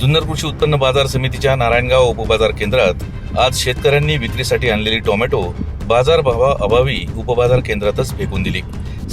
जुन्नर कृषी उत्पन्न बाजार समितीच्या नारायणगाव उपबाजार केंद्रात आज शेतकऱ्यांनी विक्रीसाठी आणलेली टोमॅटो बाजारभावा अभावी उपबाजार केंद्रातच फेकून दिली.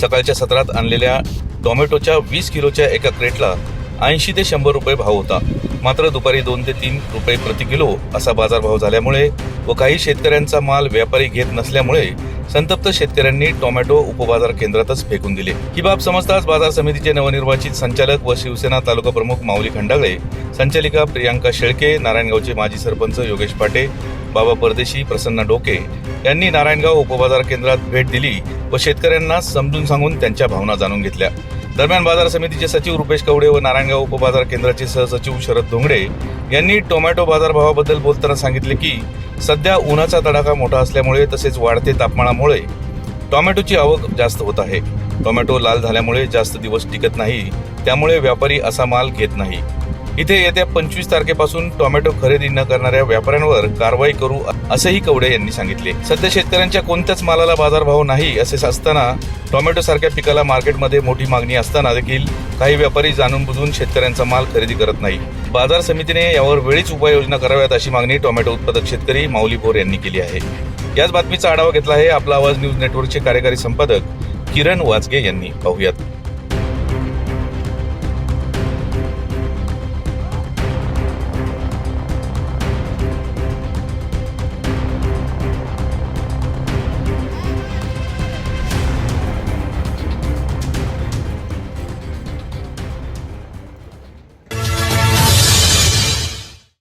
सकाळच्या सत्रात आणलेल्या टोमॅटोच्या वीस किलोच्या एका क्रेटला ऐंशी ते शंभर रुपये भाव होता. मात्र दुपारी दोन ते तीन रुपये प्रति किलो असा बाजारभाव झाल्यामुळे व काही शेतकऱ्यांचा माल व्यापारी घेत नसल्यामुळे संतप्त शेतकऱ्यांनी टोमॅटो उपबाजार केंद्रातच फेकून दिले. ही बाब समजताच बाजार समितीचे नवनिर्वाचित संचालक व शिवसेना तालुका प्रमुख माऊली खंडागळे संचालिका प्रियांका शेळके नारायणगावचे माजी सरपंच योगेश पाटे बाबा परदेशी प्रसन्न डोके यांनी नारायणगाव उपबाजार केंद्रात भेट दिली व शेतकऱ्यांना समजून सांगून त्यांच्या भावना जाणून घेतल्या. दरम्यान बाजार समितीचे सचिव रुपेश कवडे व नारायणगाव उपबाजार केंद्राचे सहसचिव शरद धोंगडे यांनी टोमॅटो बाजारभावाबद्दल बोलताना सांगितले की सध्या उन्हाचा तडाखा मोठा असल्यामुळे तसेच वाढते तापमानामुळे टोमॅटोची आवक जास्त होत आहे. टोमॅटो लाल झाल्यामुळे जास्त दिवस टिकत नाही त्यामुळे व्यापारी असा माल घेत नाही. इथे येत्या पंचवीस तारखेपासून टोमॅटो खरेदी न करणाऱ्या व्यापाऱ्यांवर कारवाई करू असेही कवडे यांनी सांगितले. सध्या शेतकऱ्यांच्या कोणत्याच मालाला बाजारभाव नाही असे असताना टोमॅटो सारख्या पिकाला मार्केटमध्ये मोठी मागणी असताना देखील काही व्यापारी जाणून बुजून शेतकऱ्यांचा माल खरेदी करत नाही. बाजार समितीने यावर वेळीच उपाययोजना कराव्यात अशी मागणी टोमॅटो उत्पादक शेतकरी माऊली भोर यांनी केली आहे. याच बातमीचा आढावा घेतला आहे आपला आवाज न्यूज नेटवर्कचे कार्यकारी संपादक किरण वाजगे यांनी. पाहूयात.